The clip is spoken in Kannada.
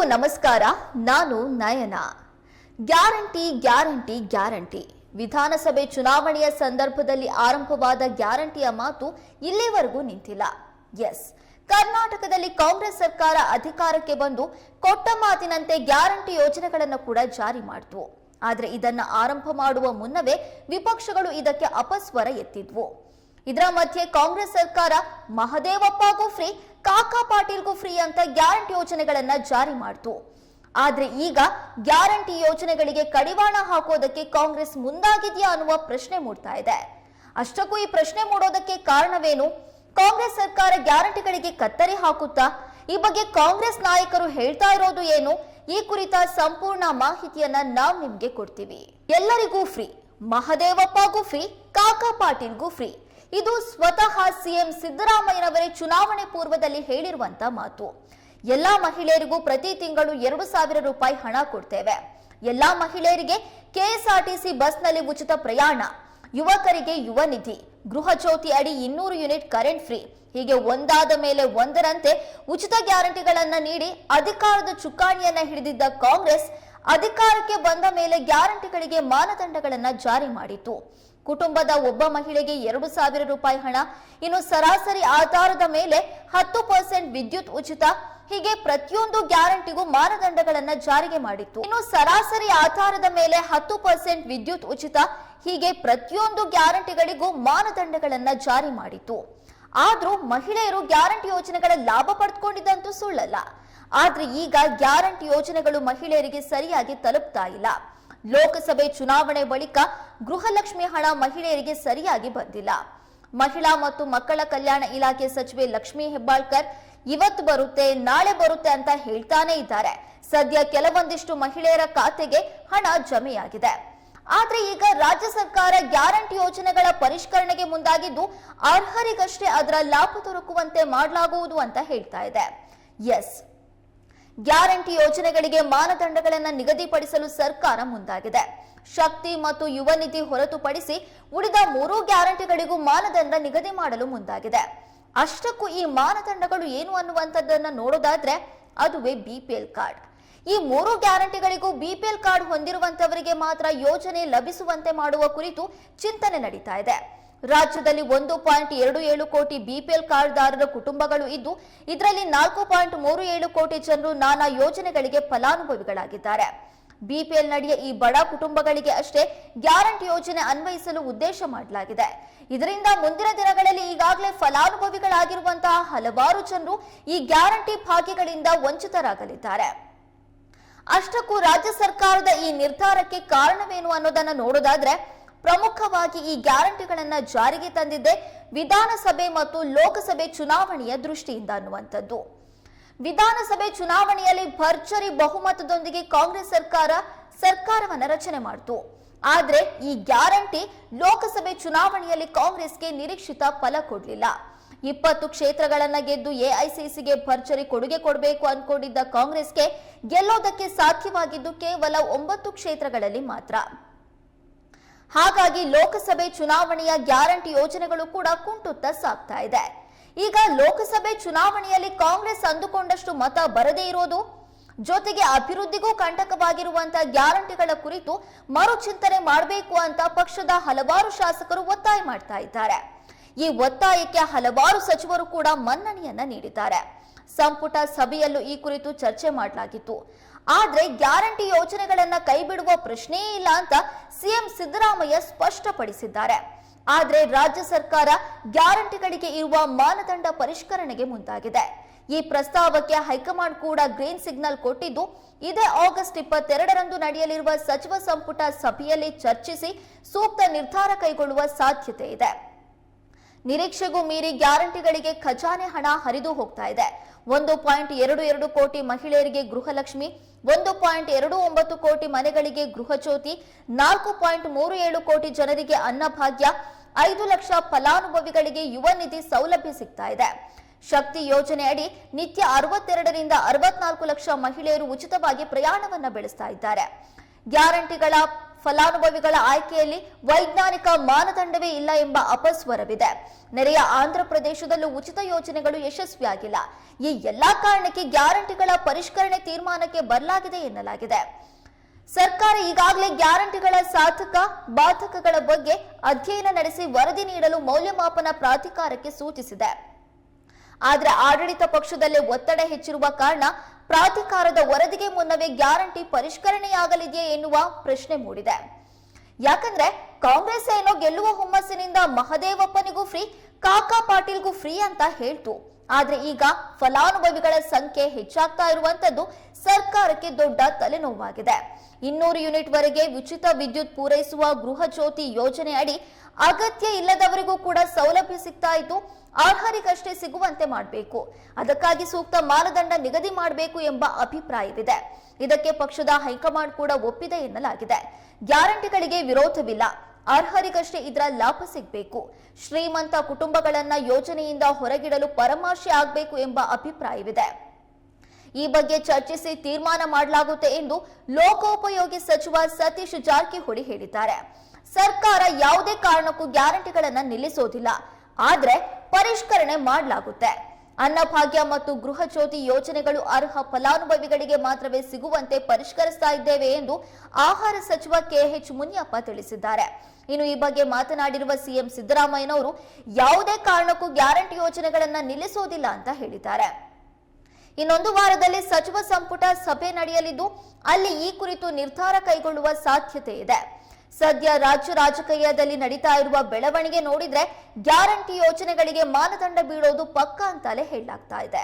ಎಲ್ಲರಿಗೂ ನಮಸ್ಕಾರ, ನಾನು ನಯನ. Guarantee guarantee guarantee. ವಿಧಾನಸಭೆ ಚುನಾವಣೆಯ ಸಂದರ್ಭದಲ್ಲಿ ಆರಂಭವಾದ ಗ್ಯಾರಂಟಿಯ ಮಾತು ಇಲ್ಲಿವರೆಗೂ ನಿಂತಿಲ್ಲ. ಎಸ್. ಕರ್ನಾಟಕದಲ್ಲಿ ಕಾಂಗ್ರೆಸ್ ಸರ್ಕಾರ ಅಧಿಕಾರಕ್ಕೆ ಬಂದು ಕೊಟ್ಟ ಮಾತಿನಂತೆ ಗ್ಯಾರಂಟಿ ಯೋಜನೆಗಳನ್ನು ಕೂಡ ಜಾರಿ ಮಾಡಿತು ಆದರೆ ಇದನ್ನ ಆರಂಭ ಮಾಡುವ ಮುನ್ನವೇ ವಿಪಕ್ಷಗಳು ಇದಕ್ಕೆ ಅಪಸ್ವರ ಎತ್ತಿದ್ವು. ಇದರ ಮಧ್ಯೆ ಕಾಂಗ್ರೆಸ್ ಸರ್ಕಾರ ಮಹದೇವಪ್ಪಗೂ ಫ್ರೀ ಕಾಕಾ ಪಾಟೀಲ್ಗೂ ಫ್ರೀ ಅಂತ ಗ್ಯಾರಂಟಿ ಯೋಜನೆಗಳನ್ನ ಜಾರಿ ಮಾಡ್ತು. ಆದ್ರೆ ಈಗ ಗ್ಯಾರಂಟಿ ಯೋಜನೆಗಳಿಗೆ ಕಡಿವಾಣ ಹಾಕೋದಕ್ಕೆ ಕಾಂಗ್ರೆಸ್ ಮುಂದಾಗಿದೆಯಾ ಅನ್ನುವ ಪ್ರಶ್ನೆ ಮೂಡ್ತಾ ಇದೆ. ಅಷ್ಟಕ್ಕೂ ಈ ಪ್ರಶ್ನೆ ಮೂಡೋದಕ್ಕೆ ಕಾರಣವೇನು? ಕಾಂಗ್ರೆಸ್ ಸರ್ಕಾರ ಗ್ಯಾರಂಟಿಗಳಿಗೆ ಕತ್ತರಿ ಹಾಕುತ್ತಾ? ಈ ಬಗ್ಗೆ ಕಾಂಗ್ರೆಸ್ ನಾಯಕರು ಹೇಳ್ತಾ ಇರೋದು ಏನು? ಈ ಕುರಿತ ಸಂಪೂರ್ಣ ಮಾಹಿತಿಯನ್ನ ನಾವು ನಿಮ್ಗೆ ಕೊಡ್ತೀವಿ. ಎಲ್ಲರಿಗೂ ಫ್ರೀ. ಮಹದೇವಪ್ಪಗೂ ಫ್ರೀ, ಕಾಕಾ ಪಾಟೀಲ್ಗೂ ಫ್ರೀ. ಇದು ಸ್ವತಃ ಸಿಎಂ ಸಿದ್ದರಾಮಯ್ಯನವರೇ ಚುನಾವಣೆ ಪೂರ್ವದಲ್ಲಿ ಹೇಳಿರುವಂತ ಮಾತು. ಎಲ್ಲಾ ಮಹಿಳೆಯರಿಗೂ ಪ್ರತಿ ತಿಂಗಳು ಎರಡು ಸಾವಿರ ರೂಪಾಯಿ ಹಣ ಕೊಡ್ತೇವೆ. ಎಲ್ಲಾ ಮಹಿಳೆಯರಿಗೆ ಕೆಎಸ್ಆರ್ಟಿಸಿ ಬಸ್ನಲ್ಲಿ ಉಚಿತ ಪ್ರಯಾಣ, ಯುವಕರಿಗೆ ಯುವ ನಿಧಿ, ಗೃಹ ಜ್ಯೋತಿ ಅಡಿ ಇನ್ನೂರು ಯೂನಿಟ್ ಕರೆಂಟ್ ಫ್ರೀ, ಹೀಗೆ ಒಂದಾದ ಮೇಲೆ ಒಂದರಂತೆ ಉಚಿತ ಗ್ಯಾರಂಟಿಗಳನ್ನ ನೀಡಿ ಅಧಿಕಾರದ ಚುಕ್ಕಾಣಿಯನ್ನ ಹಿಡಿದಿದ್ದ ಕಾಂಗ್ರೆಸ್ ಅಧಿಕಾರಕ್ಕೆ ಬಂದ ಮೇಲೆ ಗ್ಯಾರಂಟಿಗಳಿಗೆ ಮಾನದಂಡಗಳನ್ನ ಜಾರಿ ಮಾಡಿತು ಕುಟುಂಬದ ಒಬ್ಬ ಮಹಿಳೆಗೆ ಎರಡು ಸಾವಿರ ರೂಪಾಯಿ ಹಣ, ಇನ್ನು ಸರಾಸರಿ ಆಧಾರದ ಮೇಲೆ ಹತ್ತು ಪರ್ಸೆಂಟ್ ವಿದ್ಯುತ್ ಉಚಿತ. ಹೀಗೆ ಪ್ರತಿಯೊಂದು ಗ್ಯಾರಂಟಿಗೂ ಮಾನದಂಡಗಳನ್ನು ಜಾರಿಗೆ ಮಾಡಿತ್ತು. ಇನ್ನು ಸರಾಸರಿ ಆಧಾರದ ಮೇಲೆ ಹತ್ತು ಪರ್ಸೆಂಟ್ ವಿದ್ಯುತ್ ಉಚಿತ. ಹೀಗೆ ಪ್ರತಿಯೊಂದು ಗ್ಯಾರಂಟಿಗಳಿಗೂ ಮಾನದಂಡಗಳನ್ನು ಜಾರಿ ಮಾಡಿತ್ತು. ಆದ್ರೂ ಮಹಿಳೆಯರು ಗ್ಯಾರಂಟಿ ಯೋಜನೆಗಳ ಲಾಭ ಪಡೆದುಕೊಂಡಿದ್ದಂತೂ ಸುಳ್ಳಲ್ಲ. ಆದ್ರೆ ಈಗ ಗ್ಯಾರಂಟಿ ಯೋಜನೆಗಳು ಮಹಿಳೆಯರಿಗೆ ಸರಿಯಾಗಿ ತಲುಪ್ತಾ ಇಲ್ಲ. ಲೋಕಸಭೆ ಚುನಾವಣೆ ಬಳಿಕ ಗೃಹಲಕ್ಷ್ಮಿ ಹಣ ಮಹಿಳೆಯರಿಗೆ ಸರಿಯಾಗಿ ಬಂದಿಲ್ಲ. ಮಹಿಳಾ ಮತ್ತು ಮಕ್ಕಳ ಕಲ್ಯಾಣ ಇಲಾಖೆ ಸಚಿವೆ ಲಕ್ಷ್ಮಿ ಹೆಬ್ಬಾಳ್ಕರ್ ಇವತ್ತು ಬರುತ್ತೆ, ನಾಳೆ ಬರುತ್ತೆ ಅಂತ ಹೇಳ್ತಾನೆ ಇದ್ದಾರೆ. ಸದ್ಯ ಕೆಲವೊಂದಿಷ್ಟು ಮಹಿಳೆಯರ ಖಾತೆಗೆ ಹಣ ಜಮೆಯಾಗಿದೆ. ಆದ್ರೆ ಈಗ ರಾಜ್ಯ ಸರ್ಕಾರ ಗ್ಯಾರಂಟಿ ಯೋಜನೆಗಳ ಪರಿಷ್ಕರಣೆಗೆ ಮುಂದಾಗಿದ್ದು ಅರ್ಹರಿಗಷ್ಟೇ ಅದರ ಲಾಭ ದೊರಕುವಂತೆ ಮಾಡಲಾಗುವುದು ಅಂತ ಹೇಳ್ತಾ ಇದೆ. ಎಸ್ ಗ್ಯಾರಂಟಿ ಯೋಜನೆಗಳಿಗೆ ಮಾನದಂಡಗಳನ್ನು ನಿಗದಿಪಡಿಸಲು ಸರ್ಕಾರ ಮುಂದಾಗಿದೆ. ಶಕ್ತಿ ಮತ್ತು ಯುವ ನಿಧಿ ಹೊರತುಪಡಿಸಿ ಉಳಿದ ಮೂರು ಗ್ಯಾರಂಟಿಗಳಿಗೂ ಮಾನದಂಡ ನಿಗದಿ ಮಾಡಲು ಮುಂದಾಗಿದೆ. ಅಷ್ಟಕ್ಕೂ ಈ ಮಾನದಂಡಗಳು ಏನು ಅನ್ನುವಂಥದ್ದನ್ನ ನೋಡೋದಾದ್ರೆ ಅದುವೇ ಬಿಪಿಎಲ್ ಕಾರ್ಡ್. ಈ ಮೂರು ಗ್ಯಾರಂಟಿಗಳಿಗೂ ಬಿಪಿಎಲ್ ಕಾರ್ಡ್ ಹೊಂದಿರುವಂತವರಿಗೆ ಮಾತ್ರ ಯೋಜನೆ ಲಭಿಸುವಂತೆ ಮಾಡುವ ಕುರಿತು ಚಿಂತನೆ ನಡೀತಾ ಇದೆ. ರಾಜ್ಯದಲ್ಲಿ ಒಂದು ಪಾಯಿಂಟ್ ಎರಡು ಏಳು ಕೋಟಿ ಬಿಪಿಎಲ್ ಕಾರ್ಡ್ದಾರರ ಕುಟುಂಬಗಳು ಇದ್ದು, ಇದರಲ್ಲಿ ನಾಲ್ಕು ಪಾಯಿಂಟ್ ಮೂರು ಏಳು ಕೋಟಿ ಜನರು ನಾನಾ ಯೋಜನೆಗಳಿಗೆ ಫಲಾನುಭವಿಗಳಾಗಿದ್ದಾರೆ. ಬಿಪಿಎಲ್ ನಡೆಯ ಈ ಬಡ ಕುಟುಂಬಗಳಿಗೆ ಅಷ್ಟೇ ಗ್ಯಾರಂಟಿ ಯೋಜನೆ ಅನ್ವಯಿಸಲು ಉದ್ದೇಶ ಮಾಡಲಾಗಿದೆ. ಇದರಿಂದ ಮುಂದಿನ ದಿನಗಳಲ್ಲಿ ಈಗಾಗಲೇ ಫಲಾನುಭವಿಗಳಾಗಿರುವಂತಹ ಹಲವಾರು ಜನರು ಈ ಗ್ಯಾರಂಟಿ ಭಾಗ್ಯಗಳಿಂದ ವಂಚಿತರಾಗಲಿದ್ದಾರೆ. ಅಷ್ಟಕ್ಕೂ ರಾಜ್ಯ ಸರ್ಕಾರದ ಈ ನಿರ್ಧಾರಕ್ಕೆ ಕಾರಣವೇನು ಅನ್ನೋದನ್ನ ನೋಡೋದಾದ್ರೆ ಪ್ರಮುಖವಾಗಿ ಈ ಗ್ಯಾರಂಟಿಗಳನ್ನು ಜಾರಿಗೆ ತಂದಿದೆ ವಿಧಾನಸಭೆ ಮತ್ತು ಲೋಕಸಭೆ ಚುನಾವಣೆಯ ದೃಷ್ಟಿಯಿಂದ ಅನ್ನುವಂಥದ್ದು. ವಿಧಾನಸಭೆ ಚುನಾವಣೆಯಲ್ಲಿ ಭರ್ಜರಿ ಬಹುಮತದೊಂದಿಗೆ ಕಾಂಗ್ರೆಸ್ ಸರ್ಕಾರ ಸರ್ಕಾರವನ್ನ ರಚನೆ ಮಾಡಿತು. ಆದರೆ ಈ ಗ್ಯಾರಂಟಿ ಲೋಕಸಭೆ ಚುನಾವಣೆಯಲ್ಲಿ ಕಾಂಗ್ರೆಸ್ಗೆ ನಿರೀಕ್ಷಿತ ಫಲ ಕೊಡಲಿಲ್ಲ. ಇಪ್ಪತ್ತು ಕ್ಷೇತ್ರಗಳನ್ನ ಗೆದ್ದು ಎಐಸಿಸಿಗೆ ಭರ್ಜರಿ ಕೊಡುಗೆ ಕೊಡಬೇಕು ಅನ್ಕೊಂಡಿದ್ದ ಕಾಂಗ್ರೆಸ್ಗೆ ಗೆಲ್ಲೋದಕ್ಕೆ ಸಾಧ್ಯವಾಗಿದ್ದು ಕೇವಲ ಒಂಬತ್ತು ಕ್ಷೇತ್ರಗಳಲ್ಲಿ ಮಾತ್ರ. ಹಾಗಾಗಿ ಲೋಕಸಭೆ ಚುನಾವಣೆಯ ಗ್ಯಾರಂಟಿ ಯೋಜನೆಗಳು ಕೂಡ ಕುಂಟುತ್ತಾ ಸಾಗ್ತಾ ಇದೆ. ಈಗ ಲೋಕಸಭೆ ಚುನಾವಣೆಯಲ್ಲಿ ಕಾಂಗ್ರೆಸ್ ಅಂದುಕೊಂಡಷ್ಟು ಮತ ಬರದೇ ಇರೋದು, ಜೊತೆಗೆ ಅಭಿವೃದ್ಧಿಗೂ ಕಂಟಕವಾಗಿರುವಂತಹ ಗ್ಯಾರಂಟಿಗಳ ಕುರಿತು ಮರುಚಿಂತನೆ ಮಾಡಬೇಕು ಅಂತ ಪಕ್ಷದ ಹಲವಾರು ಶಾಸಕರು ಒತ್ತಾಯ ಮಾಡ್ತಾ ಇದ್ದಾರೆ. ಈ ಒತ್ತಾಯಕ್ಕೆ ಹಲವಾರು ಸಚಿವರು ಕೂಡ ಮನ್ನಣೆಯನ್ನ ನೀಡಿದ್ದಾರೆ. ಸಂಪುಟ ಸಭೆಯಲ್ಲೂ ಈ ಕುರಿತು ಚರ್ಚೆ ಮಾಡಲಾಗಿತ್ತು. ಆದ್ರೆ ಗ್ಯಾರಂಟಿ ಯೋಜನೆಗಳನ್ನ ಕೈಬಿಡುವ ಪ್ರಶ್ನೆಯೇ ಇಲ್ಲ ಅಂತ ಸಿಎಂ ಸಿದ್ದರಾಮಯ್ಯ ಸ್ಪಷ್ಟಪಡಿಸಿದ್ದಾರೆ. ಆದ್ರೆ ರಾಜ್ಯ ಸರ್ಕಾರ ಗ್ಯಾರಂಟಿಗಳಿಗೆ ಇರುವ ಮಾನದಂಡ ಪರಿಷ್ಕರಣೆಗೆ ಮುಂದಾಗಿದೆ. ಈ ಪ್ರಸ್ತಾವಕ್ಕೆ ಹೈಕಮಾಂಡ್ ಕೂಡ ಗ್ರೀನ್ ಸಿಗ್ನಲ್ ಕೊಟ್ಟಿದ್ದು, ಇದೇ ಆಗಸ್ಟ್ ಇಪ್ಪತ್ತೆರಡರಂದು ನಡೆಯಲಿರುವ ಸಚಿವ ಸಂಪುಟ ಸಭೆಯಲ್ಲಿ ಚರ್ಚಿಸಿ ಸೂಕ್ತ ನಿರ್ಧಾರ ಕೈಗೊಳ್ಳುವ ಸಾಧ್ಯತೆ ಇದೆ. ನಿರೀಕ್ಷೆಗೂ ಮೀರಿ ಗ್ಯಾರಂಟಿಗಳಿಗೆ ಖಜಾನೆ ಹಣ ಹರಿದು ಹೋಗ್ತಾ ಇದೆ. ಒಂದು ಪಾಯಿಂಟ್ ಎರಡು ಎರಡು ಕೋಟಿ ಮಹಿಳೆಯರಿಗೆ ಗೃಹಲಕ್ಷ್ಮಿ, ಒಂದು ಪಾಯಿಂಟ್ ಎರಡು ಒಂಬತ್ತು ಕೋಟಿ ಮನೆಗಳಿಗೆ ಗೃಹಜ್ಯೋತಿ, ನಾಲ್ಕು ಪಾಯಿಂಟ್ ಮೂರು ಏಳು ಕೋಟಿ ಜನರಿಗೆ ಅನ್ನಭಾಗ್ಯ, ಐದು ಲಕ್ಷ ಫಲಾನುಭವಿಗಳಿಗೆ ಯುವ ನಿಧಿ ಸೌಲಭ್ಯ ಸಿಗ್ತಾ ಇದೆ. ಶಕ್ತಿ ಯೋಜನೆ ಅಡಿ ನಿತ್ಯ ಅರವತ್ತೆರಡರಿಂದ ಅರವತ್ನಾಲ್ಕು ಲಕ್ಷ ಮಹಿಳೆಯರು ಉಚಿತವಾಗಿ ಪ್ರಯಾಣವನ್ನ ಬೆಳೆಸ್ತಾ ಇದ್ದಾರೆ. ಗ್ಯಾರಂಟಿಗಳ ಫಲಾನುಭವಿಗಳ ಆಯ್ಕೆಯಲ್ಲಿ ವೈಜ್ಞಾನಿಕ ಮಾನದಂಡವೇ ಇಲ್ಲ ಎಂಬ ಅಪಸ್ವರವಿದೆ. ನೆರೆಯ ಆಂಧ್ರ ಪ್ರದೇಶದಲ್ಲೂ ಉಚಿತ ಯೋಜನೆಗಳು ಯಶಸ್ವಿಯಾಗಿಲ್ಲ. ಈ ಎಲ್ಲಾ ಕಾರಣಕ್ಕೆ ಗ್ಯಾರಂಟಿಗಳ ಪರಿಷ್ಕರಣೆ ತೀರ್ಮಾನಕ್ಕೆ ಬರಲಾಗಿದೆ ಎನ್ನಲಾಗಿದೆ. ಸರ್ಕಾರ ಈಗಾಗಲೇ ಗ್ಯಾರಂಟಿಗಳ ಸಾಧಕ, ಬಾಧಕಗಳ ಬಗ್ಗೆ ಅಧ್ಯಯನ ನಡೆಸಿ ವರದಿ ನೀಡಲು ಮೌಲ್ಯಮಾಪನ ಪ್ರಾಧಿಕಾರಕ್ಕೆ ಸೂಚಿಸಿದೆ. ಆದರೆ ಆಡಳಿತ ಪಕ್ಷದಲ್ಲೇ ಒತ್ತಡ ಹೆಚ್ಚಿರುವ ಕಾರಣ ಪ್ರಾಧಿಕಾರದ ವರದಿಗೆ ಮುನ್ನವೇ ಗ್ಯಾರಂಟಿ ಪರಿಷ್ಕರಣೆಯಾಗಲಿದೆಯೇ ಎನ್ನುವ ಪ್ರಶ್ನೆ ಮೂಡಿದೆ. ಯಾಕಂದ್ರೆ ಕಾಂಗ್ರೆಸ್ ಏನೋ ಗೆಲ್ಲುವ ಹುಮ್ಮಸ್ಸಿನಿಂದ ಮಹದೇವಪ್ಪನಿಗೂ ಫ್ರೀ ಕಾಕಾ ಪಾಟೀಲ್ಗೂ ಫ್ರೀ ಅಂತ ಹೇಳ್ತು. ಆದ್ರೆ ಈಗ ಫಲಾನುಭವಿಗಳ ಸಂಖ್ಯೆ ಹೆಚ್ಚಾಗ್ತಾ ಇರುವಂತದ್ದು ಸರ್ಕಾರಕ್ಕೆ ದೊಡ್ಡ ತಲೆನೋವಾಗಿದೆ. ಇನ್ನೂರು ಯೂನಿಟ್ ವರೆಗೆ ಉಚಿತ ವಿದ್ಯುತ್ ಪೂರೈಸುವ ಗೃಹ ಜ್ಯೋತಿ ಯೋಜನೆ ಅಡಿ ಅಗತ್ಯ ಇಲ್ಲದವರಿಗೂ ಕೂಡ ಸೌಲಭ್ಯ ಸಿಗ್ತಾ ಇದ್ದು ಅರ್ಹರಿಗಷ್ಟೇ ಸಿಗುವಂತೆ ಮಾಡಬೇಕು. ಅದಕ್ಕಾಗಿ ಸೂಕ್ತ ಮಾನದಂಡ ನಿಗದಿ ಮಾಡಬೇಕು ಎಂಬ ಅಭಿಪ್ರಾಯವಿದೆ. ಇದಕ್ಕೆ ಪಕ್ಷದ ಹೈಕಮಾಂಡ್ ಕೂಡ ಒಪ್ಪಿದೆ ಎನ್ನಲಾಗಿದೆ. ಗ್ಯಾರಂಟಿಗಳಿಗೆ ವಿರೋಧವಿಲ್ಲ. ಅರ್ಹರಿಗಷ್ಟೇ ಇದರ ಲಾಭ ಸಿಗಬೇಕು. ಶ್ರೀಮಂತ ಕುಟುಂಬಗಳನ್ನ ಯೋಜನೆಯಿಂದ ಹೊರಗಿಡಲು ಪರಾಮರ್ಶೆ ಆಗಬೇಕು ಎಂಬ ಅಭಿಪ್ರಾಯವಿದೆ. ಈ ಬಗ್ಗೆ ಚರ್ಚಿಸಿ ತೀರ್ಮಾನ ಮಾಡಲಾಗುತ್ತೆ ಎಂದು ಲೋಕೋಪಯೋಗಿ ಸಚಿವ ಸತೀಶ್ ಜಾರಕಿಹೊಳಿ ಹೇಳಿದ್ದಾರೆ. ಸರ್ಕಾರ ಯಾವುದೇ ಕಾರಣಕ್ಕೂ ಗ್ಯಾರಂಟಿಗಳನ್ನು ನಿಲ್ಲಿಸೋದಿಲ್ಲ. ಆದರೆ ಪರಿಷ್ಕರಣೆ ಮಾಡಲಾಗುತ್ತೆ. ಅನ್ನಭಾಗ್ಯ ಮತ್ತು ಗೃಹ ಜ್ಯೋತಿ ಯೋಜನೆಗಳು ಅರ್ಹ ಫಲಾನುಭವಿಗಳಿಗೆ ಮಾತ್ರವೇ ಸಿಗುವಂತೆ ಪರಿಷ್ಕರಿಸ್ತಾ ಇದ್ದೇವೆ ಎಂದು ಆಹಾರ ಸಚಿವ ಕೆಎಚ್ ಮುನಿಯಪ್ಪ ತಿಳಿಸಿದ್ದಾರೆ. ಇನ್ನು ಈ ಬಗ್ಗೆ ಮಾತನಾಡಿರುವ ಸಿಎಂ ಸಿದ್ದರಾಮಯ್ಯನವರು ಯಾವುದೇ ಕಾರಣಕ್ಕೂ ಗ್ಯಾರಂಟಿ ಯೋಜನೆಗಳನ್ನ ನಿಲ್ಲಿಸೋದಿಲ್ಲ ಅಂತ ಹೇಳಿದ್ದಾರೆ. ಇನ್ನೊಂದು ವಾರದಲ್ಲಿ ಸಚಿವ ಸಂಪುಟ ಸಭೆ ನಡೆಯಲಿದ್ದು, ಅಲ್ಲಿ ಈ ಕುರಿತು ನಿರ್ಧಾರ ಕೈಗೊಳ್ಳುವ ಸಾಧ್ಯತೆ ಇದೆ. ಸದ್ಯ ರಾಜ್ಯ ರಾಜಕೀಯದಲ್ಲಿ ನಡೀತಾ ಇರುವ ಬೆಳವಣಿಗೆ ನೋಡಿದ್ರೆ ಗ್ಯಾರಂಟಿ ಯೋಜನೆಗಳಿಗೆ ಮಾನದಂಡ ಬೀಳೋದು ಪಕ್ಕ ಅಂತಲೇ ಹೇಳಲಾಗ್ತಾ ಇದೆ.